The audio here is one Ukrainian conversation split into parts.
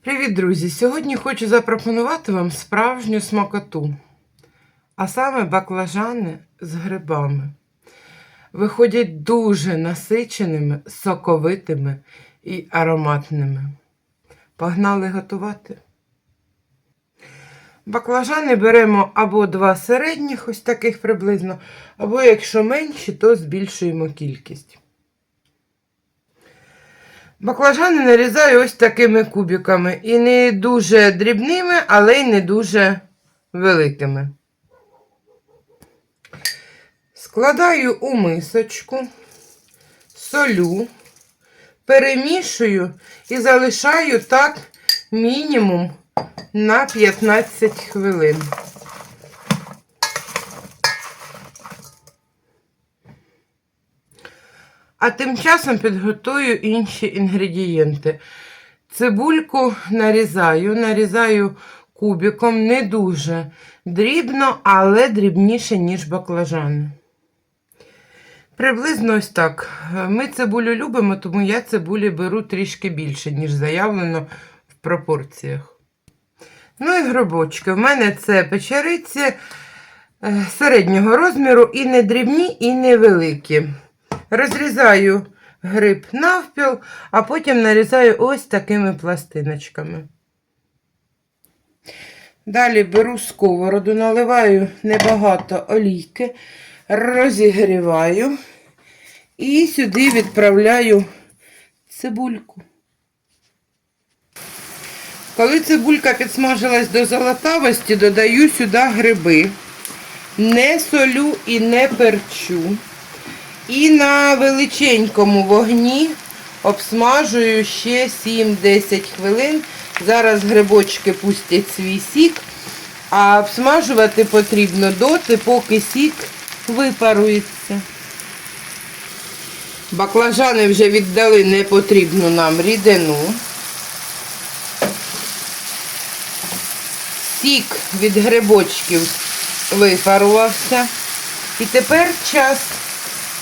Привіт, друзі! Сьогодні хочу запропонувати вам справжню смакоту, а саме баклажани з грибами. Виходять дуже насиченими, соковитими і ароматними. Погнали готувати. Баклажани беремо або два середніх, ось таких приблизно, або якщо менші, то збільшуємо кількість. Баклажани нарізаю ось такими кубиками. І не дуже дрібними, але й не дуже великими. Складаю у мисочку, солю, перемішую і залишаю так мінімум на 15 хвилин. А тим часом підготую інші інгредієнти. Цибульку нарізаю, нарізаю кубиком, не дуже дрібно, але дрібніше, ніж баклажани. Приблизно ось так. Ми цибулю любимо, тому я цибулі беру трішки більше, ніж заявлено в пропорціях. Ну і грибочки. У мене це печериці е, середнього розміру, і не дрібні, і не великі. Розрізаю гриб навпіл, а потім нарізаю ось такими пластиночками. Далі беру сковороду, наливаю небагато олійки, розігріваю і сюди відправляю цибульку. Коли цибулька підсмажилась до золотавості, додаю сюди гриби, не солю і не перчу. І на величенькому вогні обсмажую ще 7-10 хвилин. Зараз грибочки пустять свій сік, а обсмажувати потрібно доти, поки сік випарується. Баклажани вже віддали непотрібну нам рідину. Сік від грибочків випарувався. І тепер час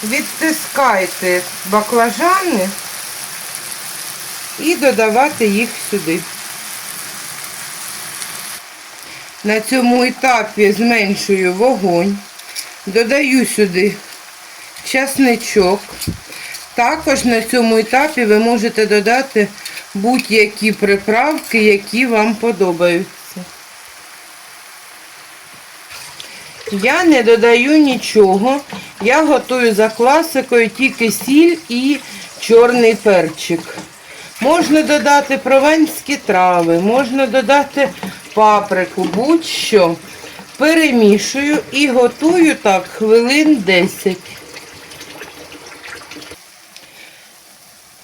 відтискайте баклажани і додавати їх сюди. На цьому етапі зменшую вогонь, додаю сюди часничок. Також на цьому етапі ви можете додати будь-які приправки, які вам подобаються. Я не додаю нічого. Я готую за класикою тільки сіль і чорний перчик. Можна додати прованські трави, можна додати паприку, будь-що. Перемішую і готую так хвилин 10.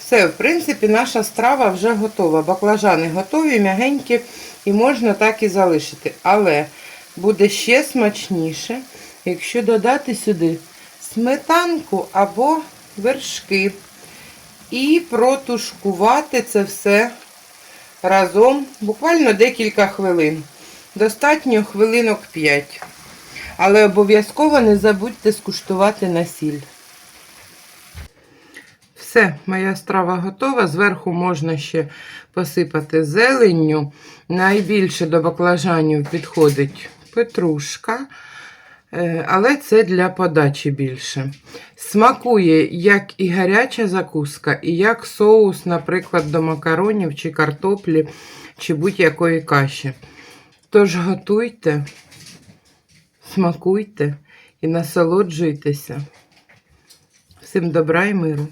Все, в принципі, наша страва вже готова. Баклажани готові, м'ягенькі і можна так і залишити. Але буде ще смачніше, якщо додати сюди сметанку або вершки. І протушкувати це все разом буквально декілька хвилин. Достатньо хвилинок 5. Але обов'язково не забудьте скуштувати на сіль. Все, моя страва готова. Зверху можна ще посипати зеленню. Найбільше до баклажанів підходить петрушка, е, але це для подачі більше. Смакує як і гаряча закуска, і як соус, наприклад, до макаронів чи картоплі, чи будь-якої каші. Тож готуйте, смакуйте і насолоджуйтеся. Всім добра і миру!